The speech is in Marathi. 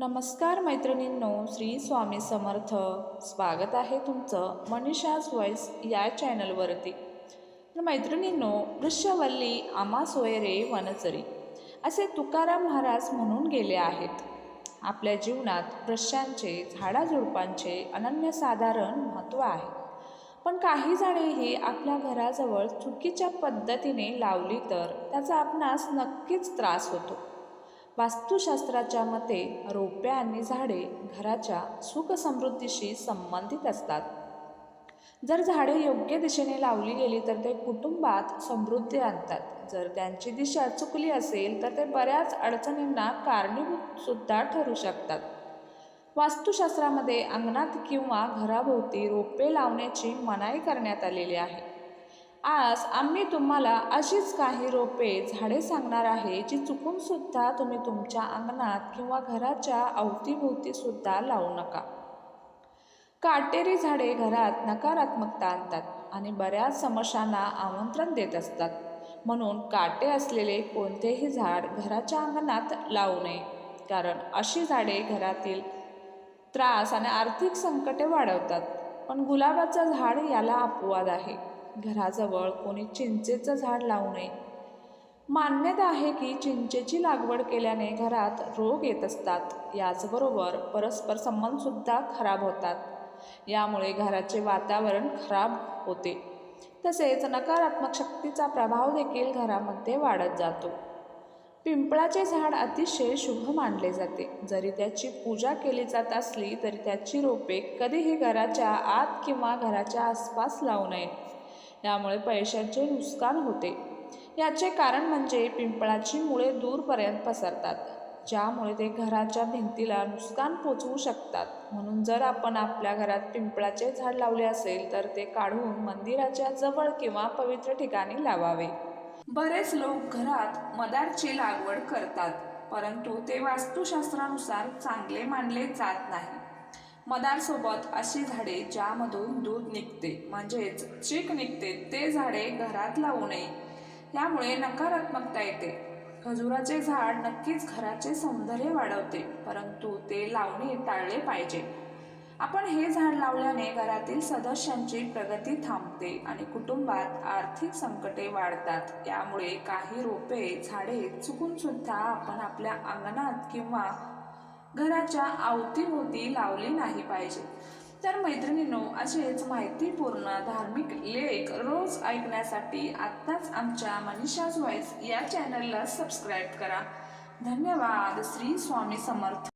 नमस्कार मैत्रिणींनो श्री स्वामी समर्थ. स्वागत आहे तुमचं मनीषाज वॉईस या चॅनलवरती तर मैत्रिणींनो वृक्षवल्ली आमा सोयरे वनचरी असे तुकाराम महाराज म्हणून गेले आहेत. आपल्या जीवनात वृक्षांचे झाडाझुडपांचे अनन्यसाधारण महत्त्व आहे. पण काही झाडेही आपल्या घराजवळ चुकीच्या पद्धतीने लावली तर त्याचा आपणास नक्कीच त्रास होतो. वास्तुशास्त्राच्या मते रोपे आणि झाडे घराच्या सुखसमृद्धीशी संबंधित असतात. जर झाडे योग्य दिशेने लावली गेली तर ते कुटुंबात समृद्धी आणतात. जर त्यांची दिशा चुकली असेल तर ते बऱ्याच अडचणींना कारणीभूत सुद्धा ठरू शकतात. वास्तुशास्त्रामध्ये अंगणात किंवा घराभोवती रोपे लावण्याची मनाई करण्यात आलेली आहे. आज आम्ही तुम्हाला अशीच काही रोपे झाडे सांगणार आहे जी चुकूनसुद्धा तुम्ही तुमच्या अंगणात किंवा घराच्या अवतीभोवतीसुद्धा लावू नका. काटेरी झाडे घरात नकारात्मकता आणतात आणि बऱ्याच समस्यांना आमंत्रण देत असतात. म्हणून काटे असलेले कोणतेही झाड घराच्या अंगणात लावू नये कारण अशी झाडे घरातील त्रास आणि आर्थिक संकटे वाढवतात. पण गुलाबाचं झाड याला अपवाद आहे. घराजवळ कोणी चिंचेचं झाड लावू नये. मान्यता आहे की चिंचेची लागवड केल्याने घरात रोग येत असतात. याचबरोबर परस्पर संबंधसुद्धा खराब होतात. यामुळे घराचे वातावरण खराब होते. तसेच नकारात्मक शक्तीचा प्रभाव देखील घरामध्ये वाढत जातो. पिंपळाचे झाड अतिशय शुभ मानले जाते. जरी त्याची पूजा केली जात असली तरी त्याची रोपे कधीही घराच्या आत किंवा घराच्या आसपास लावू नये. यामुळे पैशांचे नुकसान होते. याचे कारण म्हणजे पिंपळाची मुळे दूरपर्यंत पसरतात ज्यामुळे ते घराच्या भिंतीला नुकसान पोचवू शकतात. म्हणून जर आपण आपल्या घरात पिंपळाचे झाड लावले असेल तर ते काढून मंदिराच्या जवळ किंवा पवित्र ठिकाणी लावावे. बरेच लोक घरात मदारची लागवड करतात परंतु ते वास्तुशास्त्रानुसार चांगले मानले जात नाही. मदारसोबत अशी झाडे ज्यामधून दूध निघते. म्हणजेच चीक निघते. ते झाडे घरात लावू नये. यामुळे नकारात्मकता येते. खजुराचे झाड नक्कीच घराचे सौंदर्य वाढवते परंतु ते लावणे टाळले पाहिजे. आपण हे झाड लावल्याने घरातील सदस्यांची प्रगती थांबते आणि कुटुंबात आर्थिक संकटे वाढतात. त्यामुळे काही रोपे झाडे चुकून सुद्धा आपण आपल्या अंगणात किंवा घराच्या अवतीभोवती लावली नाही पाहिजे. तर मैत्रिणींनो असेच माहितीपूर्ण धार्मिक लेख रोज ऐकण्यासाठी आत्ताच आमच्या मनीषाज व्हॉइस या चॅनलला सबस्क्राईब करा. धन्यवाद. श्री स्वामी समर्थ.